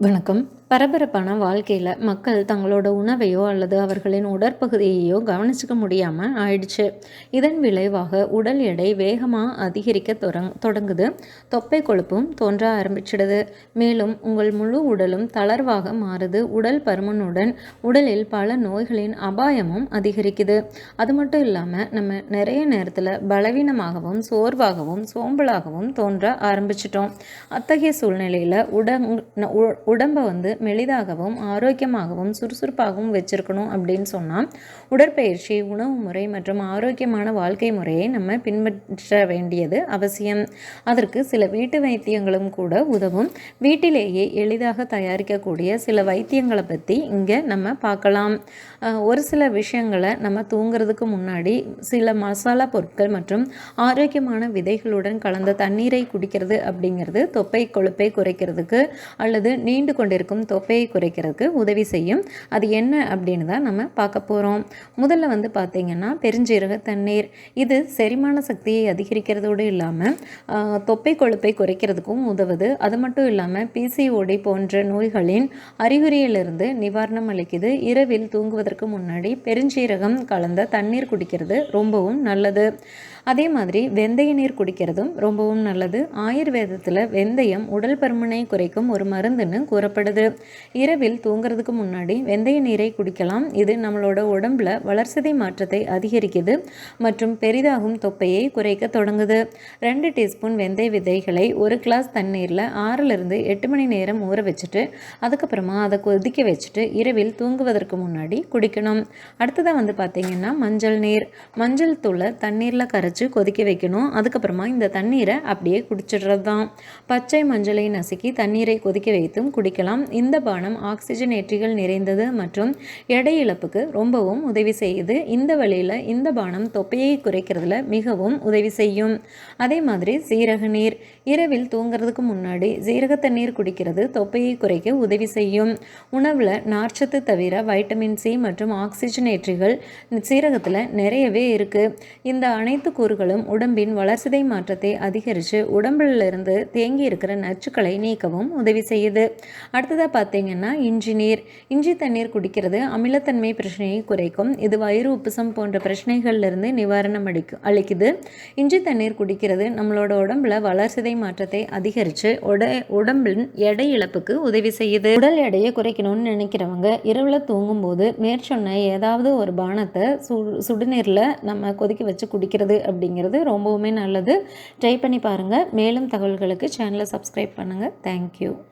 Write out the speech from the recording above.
வணக்கம். பரபரப்பான வாழ்க்கையில் மக்கள் தங்களோட உணவையோ அல்லது அவர்களின் உடற்பகுதியையோ கவனிச்சுக்க முடியாமல் ஆயிடுச்சு. இதன் விளைவாக உடல் எடை வேகமாக அதிகரிக்க தொடங் தொடங்குது. தொப்பை கொழுப்பும் தோன்ற ஆரம்பிச்சிடுது. மேலும் உங்கள் முழு உடலும் தளர்வாக மாறுது. உடல் பருமனுடன் உடலில் பல நோய்களின் அபாயமும் அதிகரிக்குது. அது மட்டும் இல்லாமல் நம்ம நிறைய நேரத்தில் பலவீனமாகவும் சோர்வாகவும் சோம்பலாகவும் தோன்ற ஆரம்பிச்சிட்டோம். அத்தகைய சூழ்நிலையில் உடங் உடம்பை வந்து மெலிதாகவும் ஆரோக்கியமாகவும் சுறுசுறுப்பாகவும் வச்சுருக்கணும் அப்படின்னு சொன்னால் உடற்பயிற்சி உணவு முறை மற்றும் ஆரோக்கியமான வாழ்க்கை முறையை நம்ம பின்பற்ற வேண்டியது அவசியம். அதற்கு சில வீட்டு வைத்தியங்களும் கூட உதவும். வீட்டிலேயே எளிதாக தயாரிக்கக்கூடிய சில வைத்தியங்களை பற்றி இங்கே நம்ம பார்க்கலாம். ஒரு சில விஷயங்களை நம்ம தூங்குறதுக்கு முன்னாடி சில மசாலா பொருட்கள் மற்றும் ஆரோக்கியமான விதைகளுடன் கலந்த தண்ணீரை குடிக்கிறது அப்படிங்கிறது தொப்பை கொழுப்பை குறைக்கிறதுக்கு அல்லது நீண்டு கொண்டிருக்கும் தொப்பையை குறைக்கிறதுக்கு உதவி செய்யும். அது என்ன அப்படின்னு தான் நம்ம பார்க்க போகிறோம் முதல்ல வந்து பார்த்திங்கன்னா பெருஞ்சீரக தண்ணீர். இது செரிமான சக்தியை அதிகரிக்கிறதோடு இல்லாமல் தொப்பை கொழுப்பை குறைக்கிறதுக்கும் உதவுது. அது மட்டும் இல்லாமல் பிசிஓடி போன்ற நோய்களின் அறிகுறியிலிருந்து நிவாரணம் அளிக்குது. இரவில் தூங்குவதற்கு முன்னாடி பெருஞ்சீரகம் கலந்த தண்ணீர் குடிக்கிறது ரொம்பவும் நல்லது. அதே மாதிரி வெந்தய நீர் குடிக்கிறதும் ரொம்பவும் நல்லது. ஆயுர்வேதத்தில் வெந்தயம் உடல் பருமனை குறைக்கும் ஒரு மருந்துன்னு கூறப்படுது. இரவில் தூங்குறதுக்கு முன்னாடி வெந்தய நீரை குடிக்கலாம். இது நம்மளோட உடம்புல வளர்சிதை மாற்றத்தை அதிகரிக்குது மற்றும் பெரிதாகும் தொப்பையை குறைக்க தொடங்குது. ரெண்டு டீஸ்பூன் வெந்தய விதைகளை ஒரு கிளாஸ் தண்ணீரில் ஆறிலிருந்து எட்டு மணி நேரம் ஊற வச்சுட்டு அதுக்கப்புறமா அதை கொதிக்க வச்சுட்டு இரவில் தூங்குவதற்கு முன்னாடி குடிக்கணும். அடுத்ததாக வந்து பார்த்திங்கன்னா மஞ்சள் நீர். மஞ்சள் தூளை தண்ணீரில் கரைச்சி கொதிக்க வைக்கணும். அதுக்கப்புறமா இந்த தண்ணீரை அப்படியே குடிச்சிடுறது தான் பச்சை மஞ்சளை நசுக்கி தண்ணீரை கொதிக்க வைத்தும் குடிக்கலாம். இந்த பானம் ஆக்சிஜன் ஏற்றிகள் நிறைந்தது மற்றும் எடை இழப்புக்கு ரொம்பவும் உதவி செய்யுது. இந்த வழியில் இந்த பானம் தொப்பையை குறைக்கிறதுல மிகவும் உதவி செய்யும். அதே மாதிரி சீரக நீர். இரவில் தூங்குறதுக்கு முன்னாடி சீரக தண்ணீர் குடிக்கிறது தொப்பையை குறைக்க உதவி செய்யும். உணவில் நார்ச்சத்து தவிர வைட்டமின் சி மற்றும் ஆக்சிஜன் ஏற்றிகள் சீரகத்தில் நிறையவே இருக்குது இந்த அனைத்து மூலக்கூறுகளும் உடம்பின் வளர்சிதை மாற்றத்தை அதிகரித்து உடம்பிலிருந்து தேங்கி இருக்கிற நச்சுக்களை நீக்கவும் உதவி செய்யுது. அடுத்ததாக பார்த்தீங்கன்னா இஞ்சி நீர். இஞ்சி தண்ணீர் குடிக்கிறது அமிலத்தன்மை பிரச்சனையை குறைக்கும். இது வயிறு உப்புசம் போன்ற பிரச்சனைகள்லேருந்து நிவாரணம் அளிக்கும் அளிக்குது. இஞ்சி தண்ணீர் குடிக்கிறது நம்மளோட உடம்புல வளர்சிதை மாற்றத்தை அதிகரித்து உட உடம்பின் எடை இழப்புக்கு உதவி செய்யுது. உடல் எடையை குறைக்கணும்னு நினைக்கிறவங்க இரவில் தூங்கும்போது மேற்சொன்ன ஏதாவது ஒரு பானத்தை சு சுடுநீரில் நம்ம கொதிக்க வச்சு குடிக்கிறது அப்படிங்கிறது ரொம்பவுமே நல்லது. ட்ரை பண்ணி பாருங்கள் மேலும் தகவல்களுக்கு சேனலை சப்ஸ்கிரைப் பண்ணுங்கள் தேங்க்யூ